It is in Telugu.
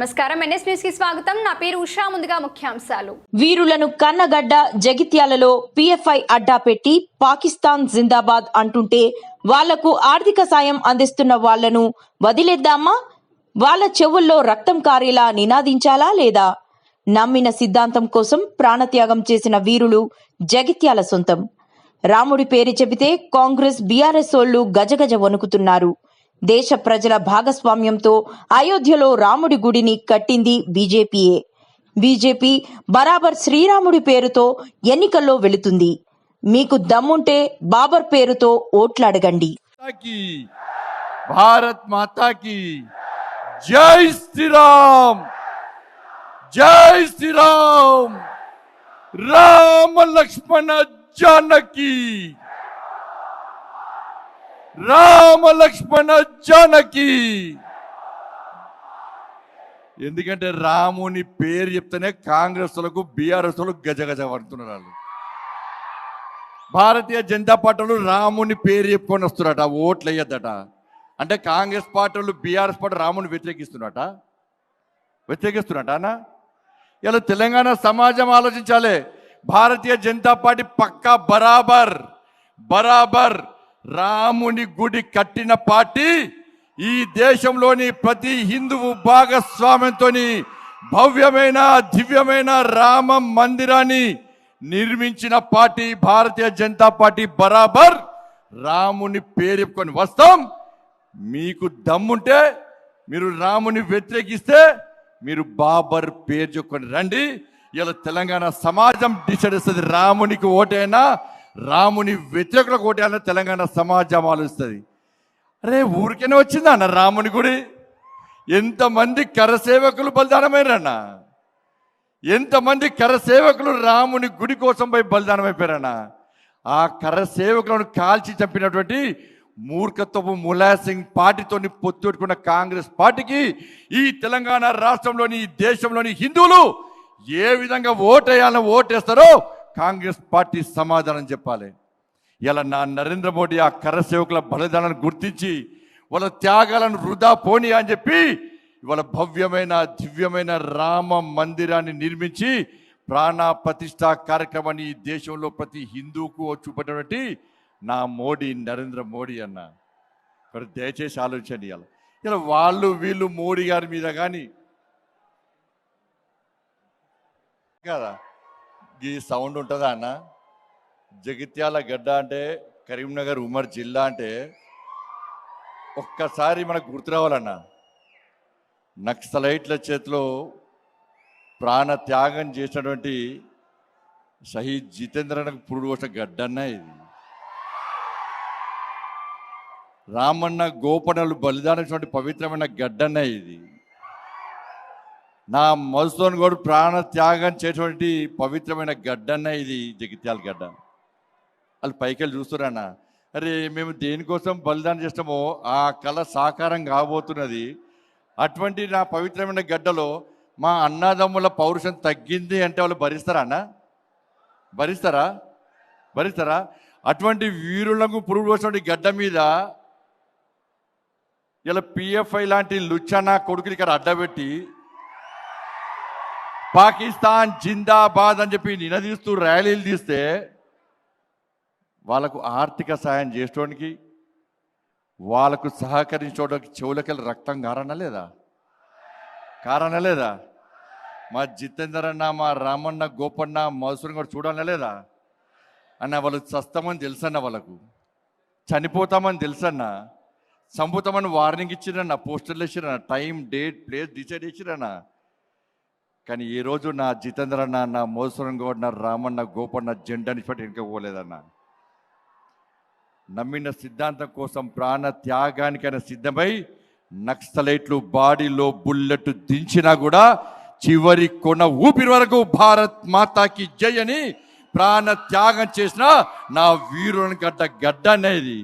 నమస్కారం. ఎన్ఎస్ న్యూస్కి స్వాగతం. నా పేరు ఉషా. ముందుగా ముఖ్యాంశాలు. వీరులను కన్నగడ్డ జగిత్యాలలో పిఎఫ్ఐ అడ్డా పెట్టి పాకిస్తాన్ జిందాబాద్ అంటుంటే వాళ్ళకు ఆర్థిక సాయం అందిస్తున్న వాళ్ళను వదిలేద్దామా? వాళ్ళ చెవుల్లో రక్తం కారేలా నినాదించాలా లేదా? నమ్మిన సిద్ధాంతం కోసం ప్రాణత్యాగం చేసిన వీరులు జగిత్యాల సొంతం. రాముడి పేరు చెబితే కాంగ్రెస్ బీఆర్ఎస్ ఓళ్ళు గజగజ వణుకుతున్నారు. దేశ ప్రజల భాగస్వామ్యంతో అయోధ్యలో రాముడి గుడిని కట్టింది బీజేపీయే. బీజేపీ బరాబర్ శ్రీరాముడి పేరుతో ఎన్నికల్లో వెళుతుంది. మీకు దమ్ముంటే బాబర్ పేరుతో ఓట్లాడగండి. భారత్ మాతాకి జై శ్రీరామ్! జై శ్రీరామ్! రామ లక్ష్మణ జానకి! రామ లక్ష్మణ జానకి. ఎందుకంటే రాముని పేరు చెప్తేనే కాంగ్రెస్లకు బీఆర్ఎస్లకు గజగజ పడుతున్నారు వాళ్ళు. భారతీయ జనతా పార్టీలు రాముని పేరు చెప్పుకొని వస్తున్నారట ఓట్లు వేయద్దట అంటే కాంగ్రెస్ పార్టీలు బీఆర్ఎస్ పార్టీ రాముని వ్యతిరేకిస్తున్నట వ్యతిరేకిస్తున్నట అన్న? ఇలా తెలంగాణ సమాజం ఆలోచించాలి. భారతీయ జనతా పార్టీ పక్కా బరాబర్ బరాబర్. రాముని గుడి కట్టిన పార్టీ ఈ దేశంలోని ప్రతి హిందువు భాగస్వామ్యంతో భవ్యమైన దివ్యమైన రామ మందిరాన్ని నిర్మించిన పార్టీ భారతీయ జనతా పార్టీ బరాబర్. రాముని పేరెప్పుకొని వస్తాం. మీకు దమ్ముంటే మీరు రాముని వ్యతిరేకిస్తే మీరు బాబర్ పేరు చెప్పుకొని రండి. ఇలా తెలంగాణ సమాజం డిసైడ్ చేస్తుంది రామునికి ఓటైనా రాముని వ్యతిరేకుల ఓటైనా తెలంగాణ సమాజం ఆలోచిస్తుంది. అరే ఊరికైనా వచ్చిందా అన్న రాముని గుడి? ఎంతమంది కరసేవకులు బలిదానమైరన్నా ఎంతమంది కరసేవకులు రాముని గుడి కోసం పోయి బలిదానం ఆ కరసేవకులను కాల్చి చంపినటువంటి మూర్ఖత్వపు ములాసింగ్ పార్టీతోని పొత్తు కాంగ్రెస్ పార్టీకి ఈ తెలంగాణ రాష్ట్రంలోని ఈ దేశంలోని హిందువులు ఏ విధంగా ఓటేయాలని ఓటేస్తారో కాంగ్రెస్ పార్టీ సమాధానం చెప్పాలి. ఇలా నా నరేంద్ర మోడీ ఆ కరసేవకుల బలిదానాన్ని గుర్తించి వాళ్ళ త్యాగాలను వృధా పోని అని చెప్పి ఇవాళ భవ్యమైన దివ్యమైన రామ మందిరాన్ని నిర్మించి ప్రాణ ప్రతిష్ట కార్యక్రమాన్ని ఈ దేశంలో ప్రతి హిందూకు చూపెట్టినటువంటి నా మోడీ నరేంద్ర మోడీ అన్న. మరి దయచేసి ఆలోచండి ఇలా. ఇలా వాళ్ళు వీళ్ళు మోడీ గారి మీద కానీ కదా? ఈ సౌండ్ ఉంటుందా అన్న? జగిత్యాల గడ్డ అంటే కరీంనగర్ ఉమర్ జిల్లా అంటే ఒక్కసారి మనకు గుర్తు రావాలన్న. నక్సలైట్ల చేతిలో ప్రాణ త్యాగం చేసినటువంటి షహీద్ జితేంద్రనకు పురుడు పోసిన గడ్డన్న ఇది. రామన్న గోపనలు బలిదానటువంటి పవిత్రమైన గడ్డన్న ఇది. నా మధుసూన్ గౌడ్ ప్రాణ త్యాగం చేసేటువంటి పవిత్రమైన గడ్డన్న ఇది జగిత్యాల గడ్డ. వాళ్ళు పైకెళ్ళి చూస్తున్నా అరే మేము దేనికోసం బలిదానం చేస్తామో ఆ కళ సాకారం కాబోతున్నది. అటువంటి నా పవిత్రమైన గడ్డలో మా అన్నదమ్ముల పౌరుషం తగ్గింది అంటే వాళ్ళు భరిస్తారా అన్న? భరిస్తారా? భరిస్తారా? అటువంటి వీరులకు పురుగు పోసినటువంటి గడ్డ మీద ఇలా పిఎఫ్ఐ లాంటి లుచ్చన కొడుకులు ఇక్కడ అడ్డబెట్టి పాకిస్తాన్ జిందాబాద్ అని చెప్పి నినదీస్తూ ర్యాలీలు తీస్తే వాళ్ళకు ఆర్థిక సాయం చేసుకోవడానికి వాళ్ళకు సహకరించడానికి చెవులకెళ్ళి రక్తం కారణ లేదా? కారణ లేదా? మా జితేందర్ అన్న మా రామన్న గోపన్న మధుసూరం కూడా చూడాలనే లేదా? అన్న వాళ్ళు చస్తామని తెలుసన్న వాళ్ళకు. చనిపోతామని తెలుసన్న. చంపుతామని వార్నింగ్ ఇచ్చిరన్న పోస్టర్లు వేసిరన్న టైం డేట్ ప్లేస్ డిసైడ్ చేసిరన్నా. కానీ ఈ రోజు నా జితేంద్ర అన్న నా మోసరం గౌడ్ నా రామన్న గోపన్న జెండాని పట్టి ఇంకా పోలేదన్న. నమ్మిన సిద్ధాంతం కోసం ప్రాణ త్యాగానికైనా సిద్ధమై నక్సలైట్లు బాడీలో బుల్లెట్ దించినా కూడా చివరి కొన ఊపిరి వరకు భారత్ మాతాకి జై అని ప్రాణ త్యాగం చేసిన నా వీరుని గడ్డ గడ్డ అనేది.